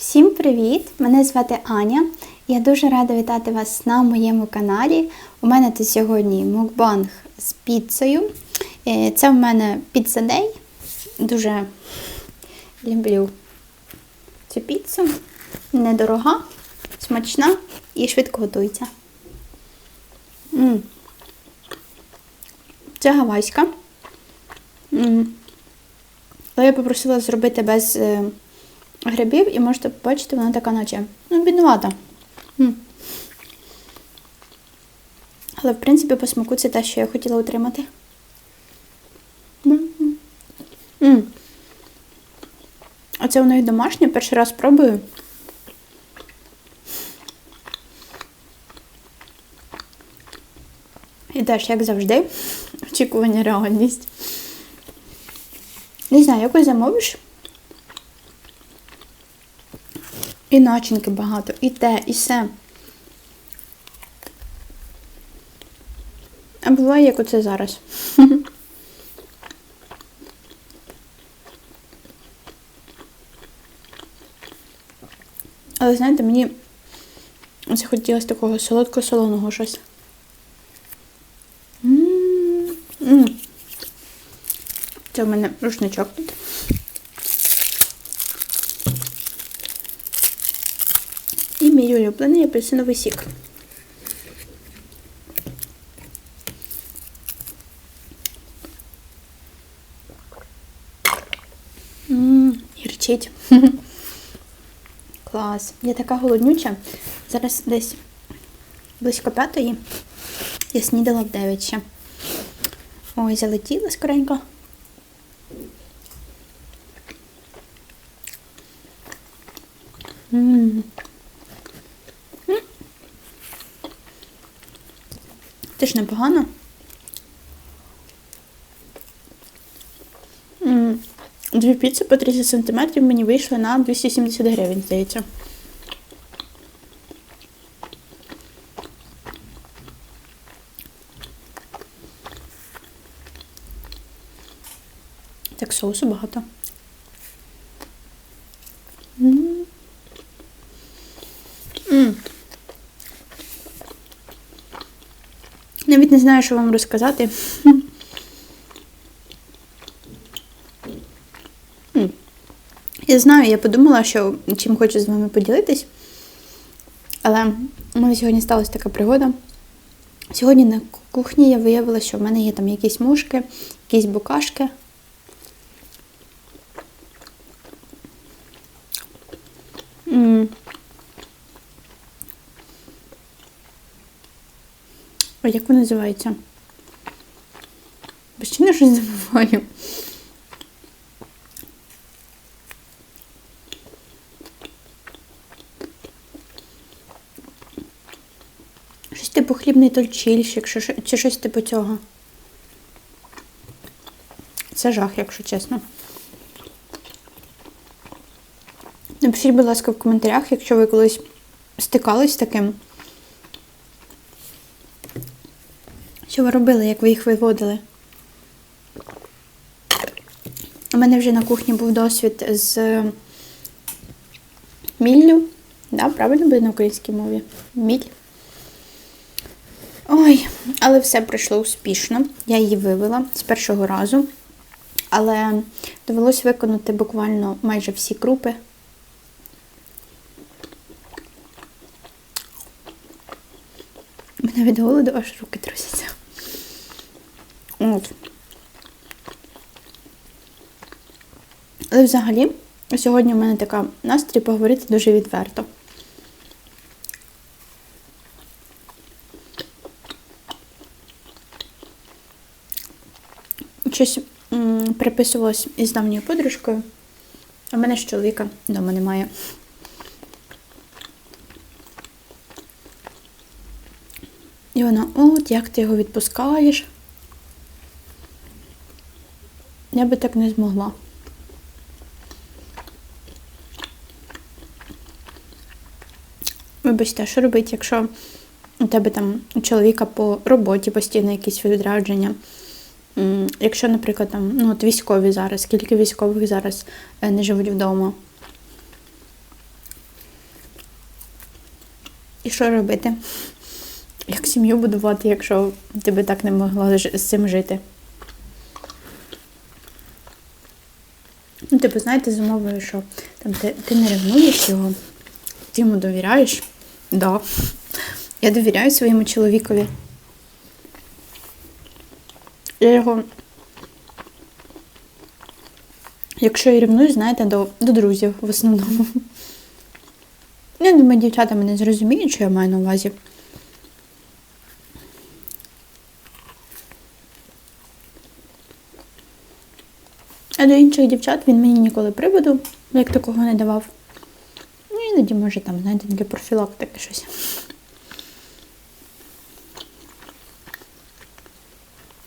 Всім привіт! Мене звати Аня. Я дуже рада вітати вас на моєму каналі. У мене тут сьогодні мукбанг з піцею. Е, Це в мене піца Дей. Дуже люблю цю піцу. Недорога, смачна і швидко готується. М. Це гавайська. Але я попросила зробити без е, грибів, і можете побачити, вона така наче. Ну, біднувата. Але, в принципі, по смаку це те, що я хотіла отримати. Оце у них домашнє, перший раз пробую. І теж, як завжди, очікування реальність. Не знаю, якось замовиш. І начинки багато, і те, і все. А буває, як оце зараз. Але знаєте, мені захотілося такого солодко-солоного щось. Це в мене рушничок тут. І мій улюблений апельсиновий сік. Ммм, гірчить. Клас. Я така голоднюча. Зараз десь близько п'ятої. Я снідала в 9 ще. Ой, залетіла скоренько. М. Теж непогано. Дві піци по 30 см мені вийшли на 270 гривень, здається. Так соусу багато. М. М. Навіть не знаю, що вам розказати. Я знаю, я подумала, що чим хочу з вами поділитись. Але у мене сьогодні сталася така пригода. Сьогодні на кухні я виявила, що в мене є там якісь мушки, якісь букашки. М. Ой, як воно називається? Постійно щось забуваю. Щось типу хлібний тольчильщик, чи щось типу цього. Це жах, якщо чесно. Напишіть, будь ласка, в коментарях, якщо ви колись стикались з таким. Що ви робили, як ви їх виводили? У мене вже на кухні був досвід з міллю. Да, правильно буде на українській мові? Міль. Ой, але все пройшло успішно. Я її вивела з першого разу. Але довелося виконати буквально майже всі крупи. Мене від голоду аж руки трусяться. От. Але взагалі, сьогодні в мене така настрій поговорити дуже відверто. Щось приписувалось із давньою подружкою, а в мене ж чоловіка вдома немає. І вона, от як ти його відпускаєш? Я би так не змогла. Вибачте, що робити, якщо у тебе там у чоловіка по роботі постійно якісь відрядження? Якщо, наприклад, там, ну, от військові зараз, скільки військових зараз е, не живуть вдома? І що робити? Як сім'ю будувати, якщо ти би так не могла з цим жити? Ну, типу, знаєте, з умовою, що там ти, ти не ревнуєш його, ти йому довіряєш. Да. Я довіряю своєму чоловікові. Я його. Якщо я ревную, знаєте, до, до друзів в основному. Я думаю, дівчата мене зрозуміють, що я маю на увазі. До інших дівчат він мені ніколи приводу, як такого не давав. Ну, іноді, може, там, знаєте, для профілактики щось.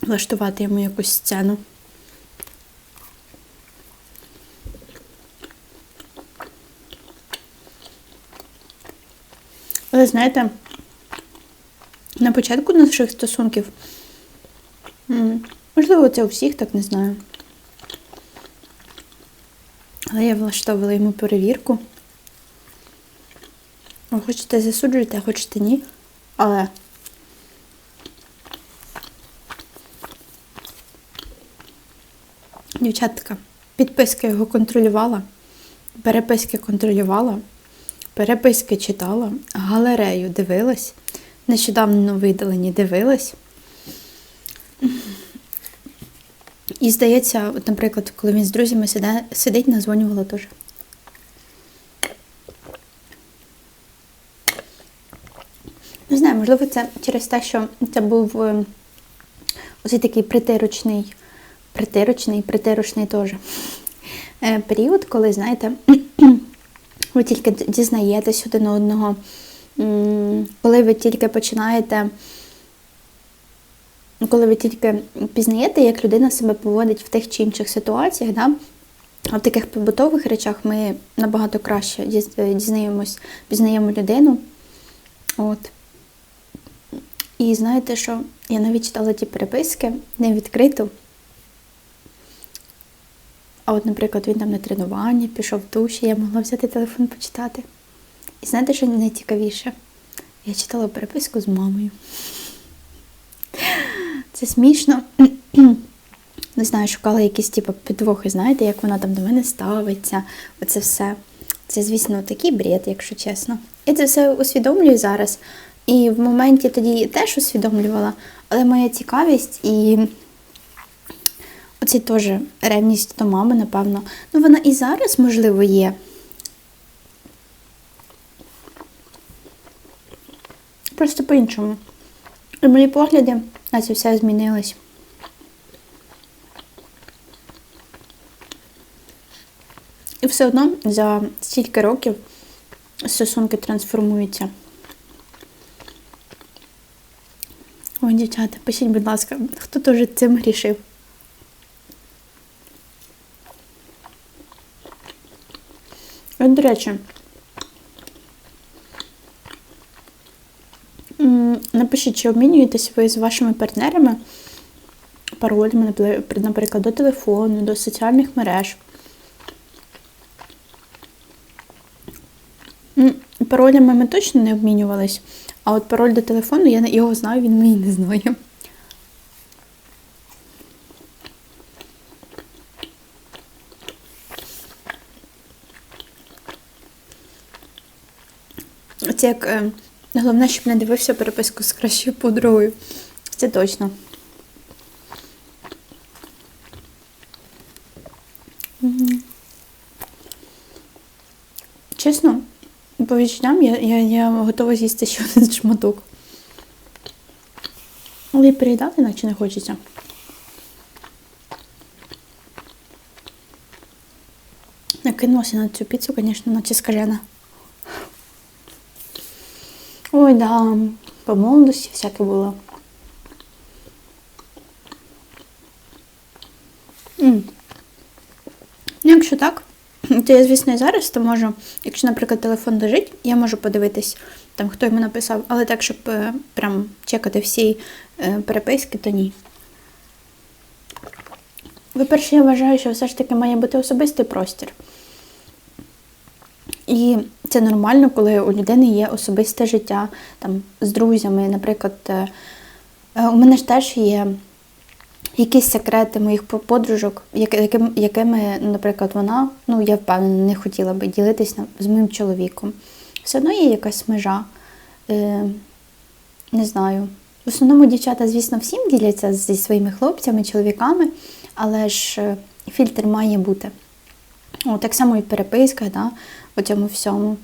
Влаштувати йому якусь сцену. Але знаєте, на початку наших стосунків, можливо, це у всіх, так не знаю. Але я влаштовувала йому перевірку. Ви хочете засуджуєте, хочете ні. Але дівчатка, підписки його контролювала, переписки контролювала, переписки читала, галерею дивилась, нещодавно видалені дивилась. І здається, от, наприклад, коли він з друзями сиде, сидить, назвонювала теж. Не знаю, можливо, це через те, що це був е, ось такий притирочний, притирочний, притирочний теж е, період, коли, знаєте, ви тільки дізнаєтесь один одного, коли ви тільки починаєте. Ну, коли ви тільки пізнаєте, як людина себе поводить в тих чи інших ситуаціях, да? в таких побутових речах ми набагато краще дізнаємось, пізнаємо людину. От. І знаєте, що я навіть читала ті переписки не відкрито. А от, наприклад, він там на тренування, пішов в душі, я могла взяти телефон почитати. І знаєте, що найцікавіше? Я читала переписку з мамою. Це смішно. Не знаю, шукала якісь типу, підвохи, знаєте, як вона там до мене ставиться. Оце все. Це, звісно, такий бред, якщо чесно. Я це все усвідомлюю зараз. І в моменті тоді теж усвідомлювала, але моя цікавість і оці теж ревність до мами, напевно. Ну, вона і зараз, можливо, є. Просто по-іншому. І мої погляди на це все змінились. І все одно за стільки років стосунки трансформуються. Ой, дівчата, пишіть, будь ласка, хто теж цим грішив? От, до речі, напишіть, чи обмінюєтесь ви з вашими партнерами паролями, наприклад, до телефону, до соціальних мереж. Паролями ми точно не обмінювались, а от пароль до телефону, я його знаю, він мій не знає. Це як е, головне, щоб не дивився переписку з кращою подругою. Це точно. Чесно, по відчуттям я, я, я готова з'їсти ще один шматок. Але й переїдати наче не хочеться. Накинулася на цю піцу, звісно, наче скажена. Ой, да, по молодості всяке було. Ну, якщо так, то я, звісно, і зараз то можу, якщо, наприклад, телефон лежить, я можу подивитись, там, хто йому написав, але так, щоб е, прям чекати всі е, переписки, то ні. Ви перше, я вважаю, що все ж таки має бути особистий простір. І це нормально, коли у людини є особисте життя там, з друзями. Наприклад, е, е, у мене ж теж є якісь секрети моїх подружок, які- яким, якими, наприклад, вона, ну я впевнена, не хотіла би ділитися з моїм чоловіком. Все одно є якась межа. Е, не знаю. В основному дівчата, звісно, всім діляться зі своїми хлопцями, чоловіками, але ж фільтр має бути. О, так само і в переписках, да, у цьому всьому.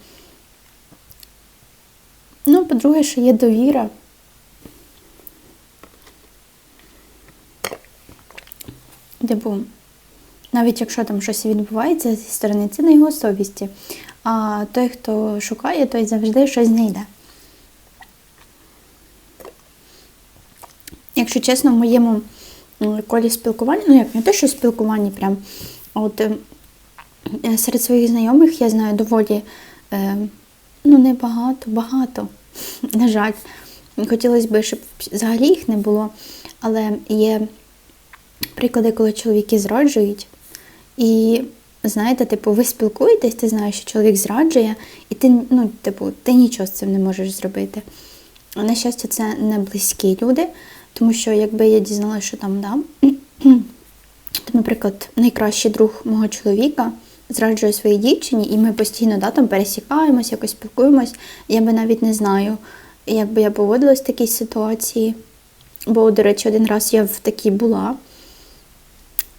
Ну, по-друге, що є довіра. Типу, навіть якщо там щось відбувається зі сторони, це на його совісті. А той, хто шукає, той завжди щось знайде. Якщо чесно, в моєму колі спілкування, ну як не те, що спілкуванні прям, от е, е, серед своїх знайомих я знаю доволі е, ну, небагато, багато. На жаль. Хотілося б, щоб взагалі їх не було, але є приклади, коли чоловіки зраджують. І знаєте, типу, ви спілкуєтесь, ти знаєш, що чоловік зраджує, і ти, ну, типу, ти нічого з цим не можеш зробити. На щастя, це не близькі люди, тому що якби я дізналася, що там да, наприклад, найкращий друг мого чоловіка зраджує своїй дівчині, і ми постійно да, там пересікаємось, якось спілкуємось. Я би навіть не знаю, як би я поводилась в такій ситуації. Бо, до речі, один раз я в такій була.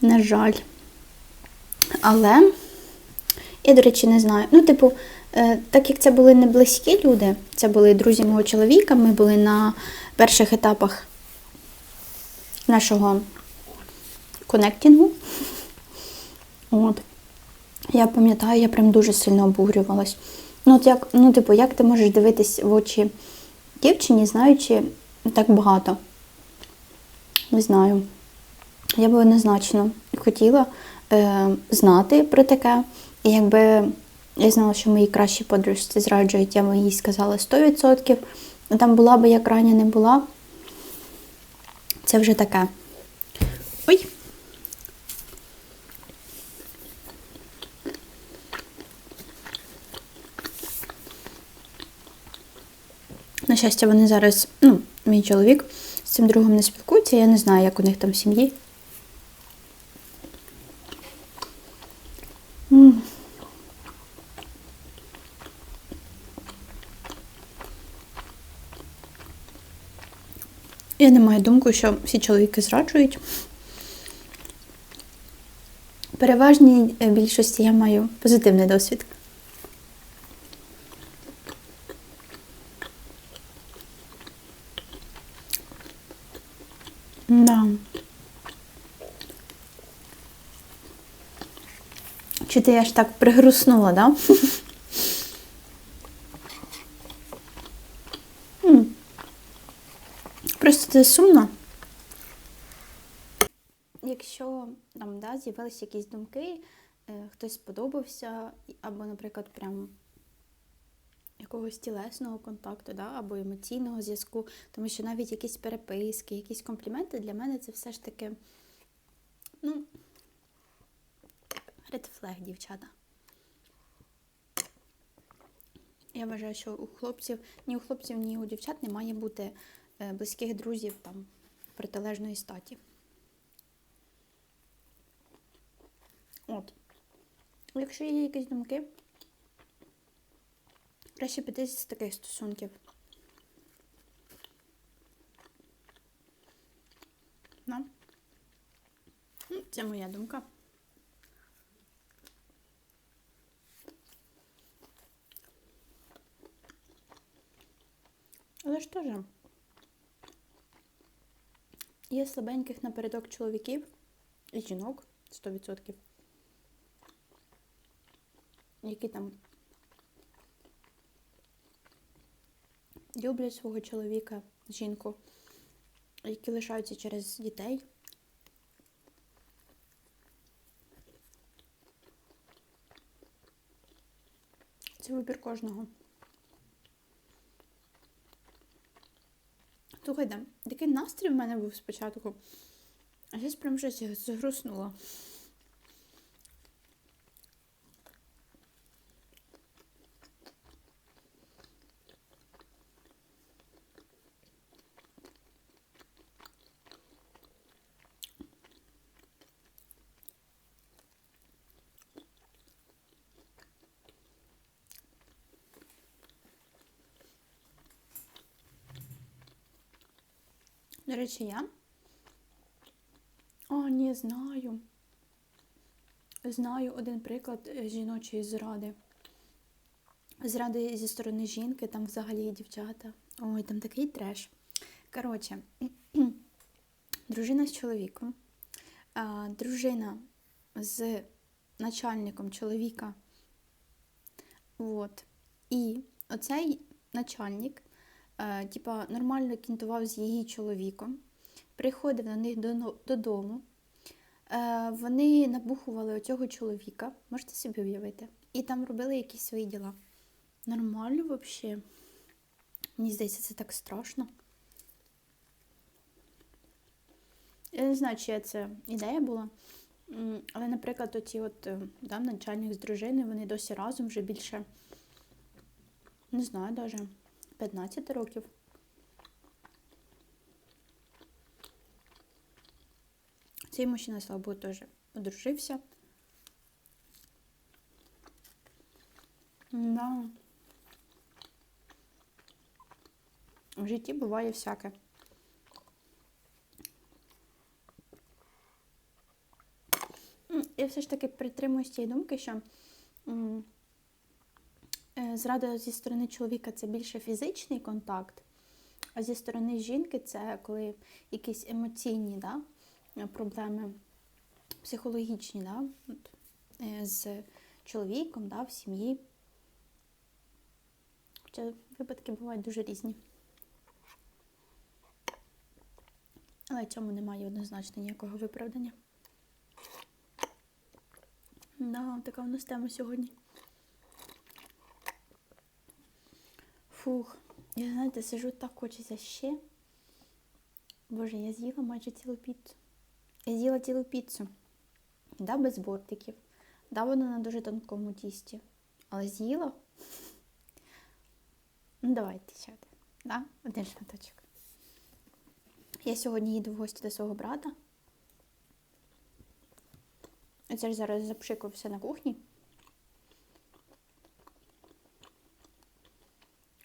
На жаль. Але я, до речі, не знаю. Ну, типу, е, так як це були не близькі люди, це були друзі мого чоловіка, ми були на перших етапах нашого конектінгу. От. Я пам'ятаю, я прям дуже сильно обурювалась. Ну, от як, ну, типу, як ти можеш дивитись в очі дівчині, знаючи так багато? Не знаю. Я би однозначно хотіла е, знати про таке. І якби я знала, що мої кращі подружці зраджують, я б їй сказала 100%. Ну, Там була би як раня не була. Це вже таке. Щастя, вони зараз, ну, мій чоловік з цим другом не спілкується, я не знаю, як у них там в сім'ї. Я не маю думку, що всі чоловіки зраджують. Переважній е, більшості я маю позитивний досвід. Да. Чи ти аж так пригруснула, да? Просто це сумно. Якщо там да, з'явилися якісь думки, е, хтось сподобався, або, наприклад, прям якогось тілесного контакту, да, або емоційного зв'язку, тому що навіть якісь переписки, якісь компліменти для мене це все ж таки, ну, Flag, дівчата. Я вважаю, що у хлопців, ні у хлопців, ні у дівчат не має бути е, близьких друзів там протилежної статі. От. Якщо є якісь думки, краще піти з таких стосунків. Ну, Ну, це моя думка. Але ж теж є слабеньких напередок чоловіків і жінок 100%, які там люблять свого чоловіка, жінку, які лишаються через дітей. Це вибір кожного. Слухайте, такий настрій в мене був спочатку. А зараз прям щось згруснуло. До речі, я. О, ні, знаю. Знаю один приклад жіночої зради. Зради зі сторони жінки, там взагалі дівчата. Ой, там такий треш. Коротше, дружина з чоловіком, дружина з начальником чоловіка. От. І оцей начальник, типа, нормально кінтував з її чоловіком, приходив на них додому. Е, вони набухували оцього чоловіка, можете собі уявити, і там робили якісь свої діла. Нормально взагалі. Мені здається, це так страшно. Я не знаю, чия це ідея була. Але, наприклад, оці от е, да, начальник з дружиною, вони досі разом вже більше, не знаю, навіть 15 років. Цей мужчина, слава Богу, теж одружився. Да. В житті буває всяке. Я все ж таки притримуюсь цієї думки, що зрада зі сторони чоловіка це більше фізичний контакт, а зі сторони жінки це коли якісь емоційні да, е, проблеми, психологічні да, е, з чоловіком да, в сім'ї. Хоча випадки бувають дуже різні. Але цьому немає однозначно ніякого виправдання. Да, така у нас тема сьогодні. Фух, я знаєте, сижу так хочеться ще. Боже, я з'їла майже цілу піцу. Я з'їла цілу піцу. Да, без бортиків. Да, вона на дуже тонкому тісті. Але з'їла. Ну, давайте ще один. Да? Один шматочок. Я сьогодні їду в гості до свого брата. Це ж зараз запшикую все на кухні.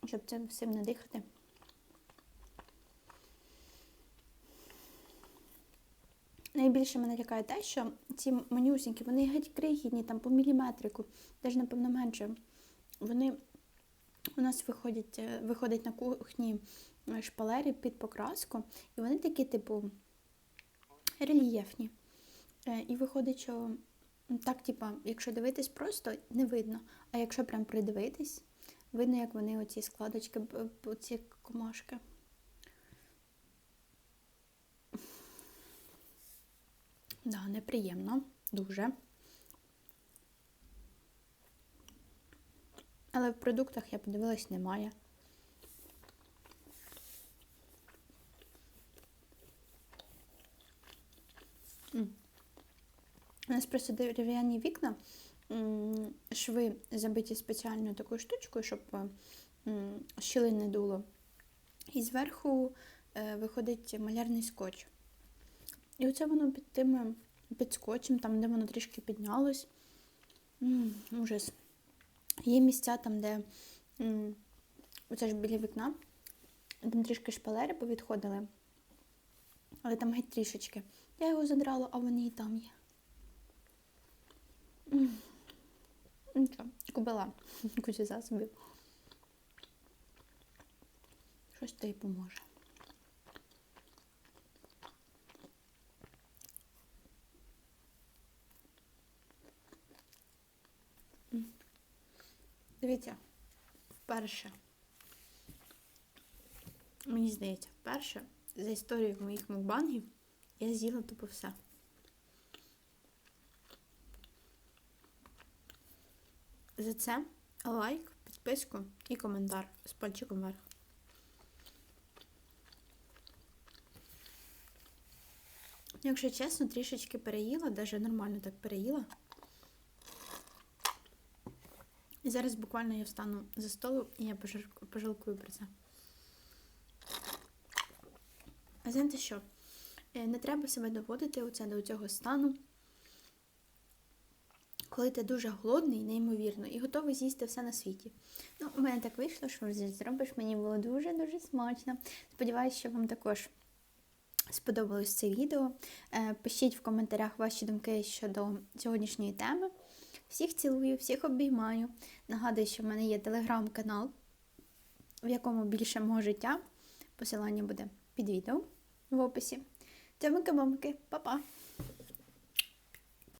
Щоб цим всім не дихати. Найбільше мене лякає те, що ці манюсінькі, вони геть крихітні, там по міліметрику, навіть, напевно, менше. Вони у нас виходять, е, виходять на кухні е, шпалери під покраску, і вони такі, типу, рельєфні. Е, І виходить, що так, типа, якщо дивитись просто, не видно. А якщо прям придивитись, видно, як вони оці складочки, оці комашки. Да, неприємно, дуже. Але в продуктах я подивилась, немає. У нас просто дерев'яні вікна, шви забиті спеціальною такою штучкою, щоб м, щілин не дуло. І зверху е, виходить малярний скотч. І оце воно під тим під скотчем, там, де воно трішки піднялось. Ужас. Є місця там, де оце ж біля вікна, там трішки шпалери повідходили, але там геть трішечки. Я його задрала, а вони і там є. Нічого, купила кучу засобів. Щось то й поможе. Дивіться, вперше. Мені здається, вперше за історію моїх мукбангів я з'їла тупо все. За це лайк, підписку і коментар з пальчиком вверх. Якщо чесно, трішечки переїла, навіть нормально так переїла. І зараз буквально я встану за столу і я пожалкую про це. А знаєте що? Е, Не треба себе доводити оце до цього стану, коли ти дуже голодний, неймовірно, і готовий з'їсти все на світі. Ну, у мене так вийшло, що зробиш, мені було дуже-дуже смачно. Сподіваюсь, що вам також сподобалось це відео. Е, Пишіть в коментарях ваші думки щодо сьогоднішньої теми. Всіх цілую, всіх обіймаю. Нагадую, що в мене є телеграм-канал, в якому більше мого життя. Посилання буде під відео в описі. Тьомики-бомики, па-па!